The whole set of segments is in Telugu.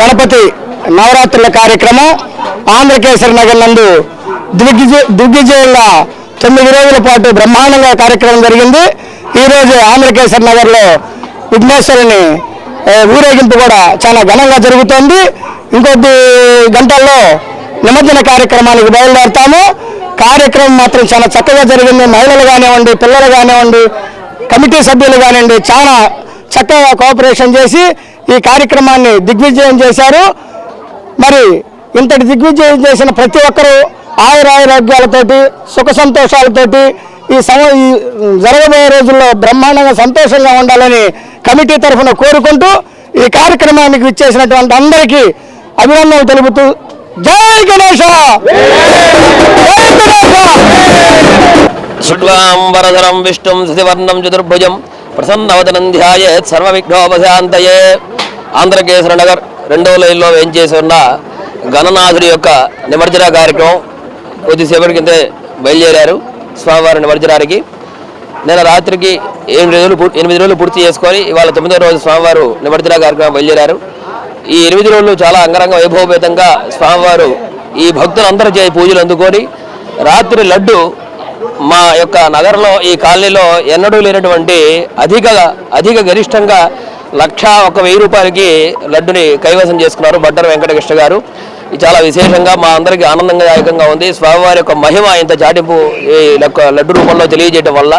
గణపతి నవరాత్రుల కార్యక్రమం ఆంధ్రకేశ్వర నగర్ నందు దిగ్విజయ దిగ్విజయంగా తొమ్మిది రోజుల పాటు బ్రహ్మాండంగా కార్యక్రమం జరిగింది. ఈరోజు ఆంధ్రకేశ్వర నగర్లో విఘ్నేశ్వరుని ఊరేగింపు కూడా చాలా ఘనంగా జరుగుతోంది. ఇంకొద్ది గంటల్లో నిమజ్జన కార్యక్రమానికి బయలుదేరుతాము. కార్యక్రమం మాత్రం చాలా చక్కగా జరిగింది. మహిళలు కానివ్వండి పిల్లలు కానివ్వండి కమిటీ సభ్యులు కానివ్వండి చాలా చక్కగా కోఆపరేషన్ చేసి ఈ కార్యక్రమాన్ని దిగ్విజయం చేశారు. మరి ఇంతటి దిగ్విజయం చేసిన ప్రతి ఒక్కరూ ఆయురారోగ్యాలతోటి సుఖ సంతోషాలతోటి ఈ సమ ఈ జరగబోయే రోజుల్లో బ్రహ్మాండంగా సంతోషంగా ఉండాలని కమిటీ తరఫున కోరుకుంటూ ఈ కార్యక్రమానికి ఇచ్చేసినటువంటి అందరికీ అభినందనలు తెలుపుతూ జై గణేష! జై గణేష! విష్ణుం శశివర్ణం చతుర్భుజం ప్రసన్నవదనం ధ్యాయేత్ సర్వవిఘ్నోపశాంతయే. ఆంధ్రకేశ్వర నగర్ రెండవ లైన్లో వేయించేసి ఉన్న గణనాథుడి యొక్క నిమజ్జన కార్యక్రమం కొద్దిసేపటి కిందే బయలుదేరారు స్వామివారి నిమజ్జనానికి. నిన్న రాత్రికి ఎనిమిది రోజులు ఎనిమిది రోజులు పూర్తి చేసుకొని ఇవాళ తొమ్మిదో రోజు స్వామివారు నిమజ్జన కార్యక్రమం బయలుదేరారు. ఈ ఎనిమిది రోజులు చాలా అంగరంగ వైభవపేతంగా స్వామివారు ఈ భక్తులందరూ చేయి పూజలు అందుకొని రాత్రి లడ్డు మా యొక్క నగరంలో ఈ కాలనీలో ఎన్నడూ లేనటువంటి అధిక అధిక గరిష్టంగా లక్ష ఒక వెయ్యి రూపాయలకి లడ్డుని కైవసం చేసుకున్నారు బడ్డర వెంకటకృష్ణ గారు. ఇది చాలా విశేషంగా మా అందరికీ ఆనందందాయకంగా ఉంది. స్వామివారి యొక్క మహిమ ఇంత చాటింపు ఈ లడ్డు రూపంలో తెలియజేయడం వల్ల.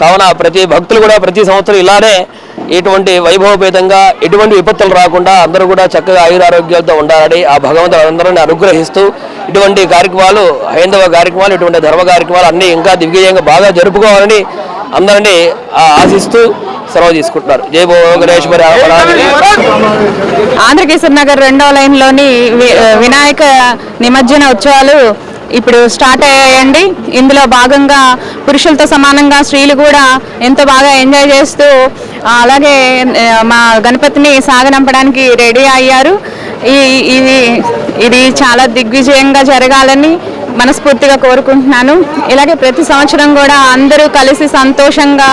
కావున ప్రతి భక్తులు కూడా ప్రతి సంవత్సరం ఇలానే ఇటువంటి వైభవపేతంగా ఎటువంటి విపత్తులు రాకుండా అందరూ కూడా చక్కగా ఆయురారోగ్యాలతో ఉండాలని ఆ భగవంతుడు అందరిని అనుగ్రహిస్తూ ఇటువంటి కార్యక్రమాలు హైందవ కార్యక్రమాలు ఇటువంటి ధర్మ కార్యక్రమాలు అన్నీ ఇంకా దిగ్విజయంగా బాగా జరుపుకోవాలని అందరినీ ఆ, ఆశిస్తూ సెలవు తీసుకుంటున్నారు. జై భో గణేశ్వరి ఆంధ్రకేశ్వర నగర్ రెండో లైన్లోని వి- వినాయక నిమజ్జన ఉత్సవాలు ఇప్పుడు స్టార్ట్ అయ్యాయండి. ఇందులో భాగంగా పురుషులతో సమానంగా స్త్రీలు కూడా ఎంతో బాగా ఎంజాయ్ చేస్తూ అలాగే మా గణపతిని సాగనంపడానికి రెడీ అయ్యారు. ఈ ఇది ఇది చాలా దిగ్విజయంగా జరగాలని మనస్ఫూర్తిగా కోరుకుంటున్నాను. ఇలాగే ప్రతి సంవత్సరం కూడా అందరూ కలిసి సంతోషంగా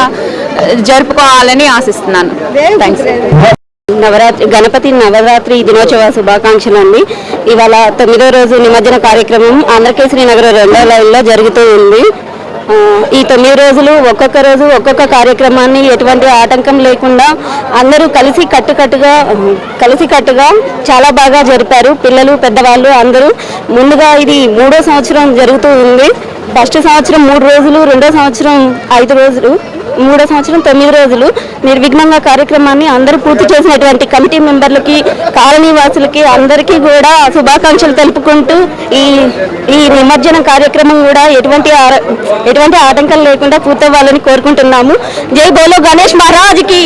జరుపుకోవాలని ఆశిస్తున్నాను. థ్యాంక్స్ నవరాత్రి గణపతి నవరాత్రి దినోత్సవ శుభాకాంక్షలు అండి ఇవాళ తొమ్మిదో రోజు నిమజ్జన కార్యక్రమం ఆంధ్రకేశ్వరి నగరం రెండో లైన్లో జరుగుతూ ఉంది. ఈ తొమ్మిది రోజులు ఒక్కొక్క రోజు ఒక్కొక్క కార్యక్రమాన్ని ఎటువంటి ఆటంకం లేకుండా అందరూ కలిసి కట్టుకట్టుగా కలిసి కట్టుగా చాలా బాగా జరిపారు. పిల్లలు పెద్దవాళ్ళు అందరూ. ముందుగా ఇది మూడో సంవత్సరం జరుగుతూ ఉంది. ఫస్ట్ సంవత్సరం మూడు రోజులు రెండో సంవత్సరం ఐదు రోజులు. మూడో సంవత్సరం తొమ్మిది రోజులు నిర్విఘ్నంగా కార్యక్రమాన్ని అందరూ పూర్తి చేసినటువంటి కమిటీ మెంబర్లకి కాలనీ వాసులకి అందరికీ కూడా శుభాకాంక్షలు తెలుపుకుంటూ ఈ ఈ నిమజ్జన కార్యక్రమం కూడా ఎటువంటి ఎటువంటి ఆటంకం లేకుండా పూర్తవ్వాలని కోరుకుంటున్నాము. జై బోలో గణేష్ మహారాజ్కి!